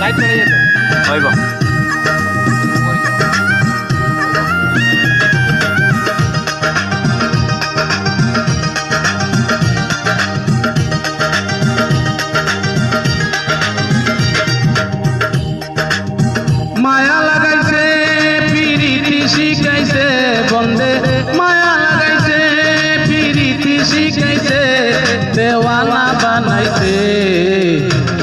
Light চলে যেত হইব। মায়া লাগাইছে পিরিতি শিখাইছে বন্দে। মায়া লাগাইছে পিরিতি শিখাইছে দেওয়ানা বানাইছে।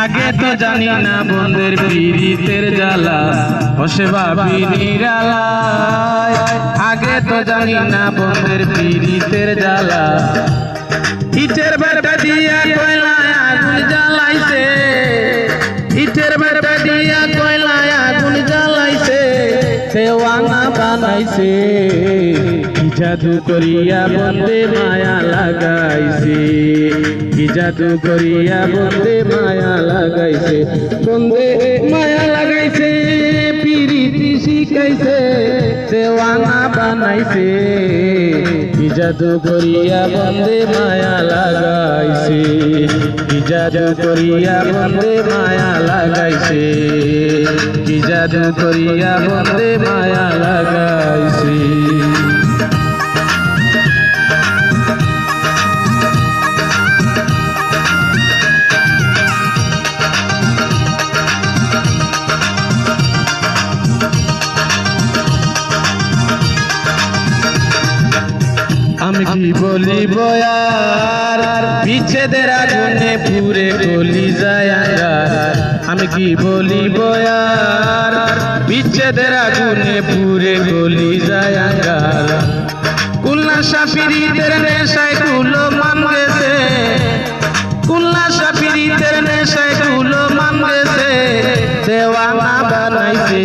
আগে তো জানি না বন্ধের পীড়িতের জ্বালা। বসে ভাবি নিরালা আগে তো জানি না বন্ধের পীড়িতের জ্বালা। ইটের বেড়া দিয়া কয়লায় আগুন জ্বালাইছে। ইটের বেড়া দিয়া কয়লায় আগুন জ্বালাইছে। দেওয়ানা বানাইছে। কি জাদু করিয়া বন্দে মায়া লাগাইছে। কি জাদু করিয়া বন্দে মায়া লাগাইছে। বন্দে মায়া লাগাইছে পিরিতি শিখাইছে। দেওয়ানা বানাইছে। কি জাদু করিয়া বন্দে মায়া লাগাইছে। কি জাদু করিয়া বন্দে মায়া লাগাইছে। কি জাদু করিয়া বন্দে মায়া লাগাইছে। কি বলিব আর বিচ্ছেদের আগুনে পুরে গলি যায় আমি কি বলিব আর বিচ্ছেদের আগুনে পুরে গলি যায় কুল্লা সাফিরিদের নেশায় কুলো গেছে কুল্লা সাফিরিদের নেশায় কুলো গেছে দেওয়ানা বানাইছে।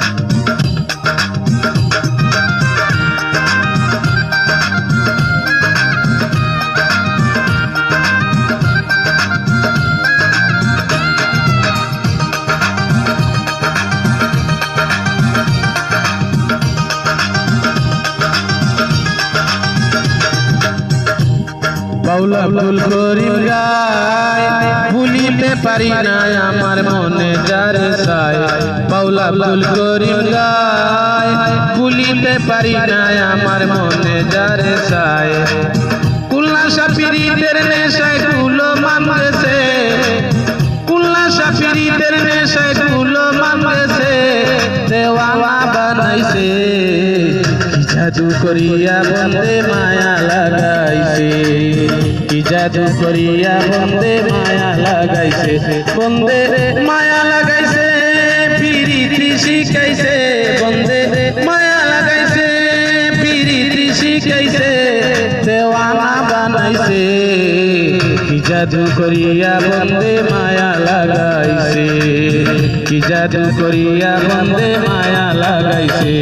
বাউলা ফুল করিম গায় ভুলিতে পারি না আমার মনে যার সাই বাউলা ফুল করিম গায় ভুলিতে পারি না আমার মনে যার সাই কুল্লা সাপিরিদের নেশায় কুলো মানতেছে কুল্লা সাপিরিদের নেশায় কুলো মানতেছে দেওয়ানা বানাইছে। জাদু করিয়া বন্দে মায়া কি জাদু করিয়া বন্দে মায়া লাগাইছে। বন্দে মায়া লাগাইছে, পিরিতি শিখাইছে। বন্দে মায়া লাগাইছে, পিরিতি শিখাইছে। দেওয়ানা বানাইছে। কি জাদু করিয়া বন্দে মায়া লাগাইছে? কি জাদু করিয়া বন্দে মায়া লাগাইছে?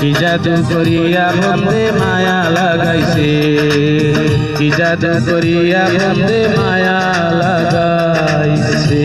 কি জাদু করিয়া বন্দে মায়া লাগাইছে? কি জাদু করিয়া বন্দে মায়া লাগাইছে।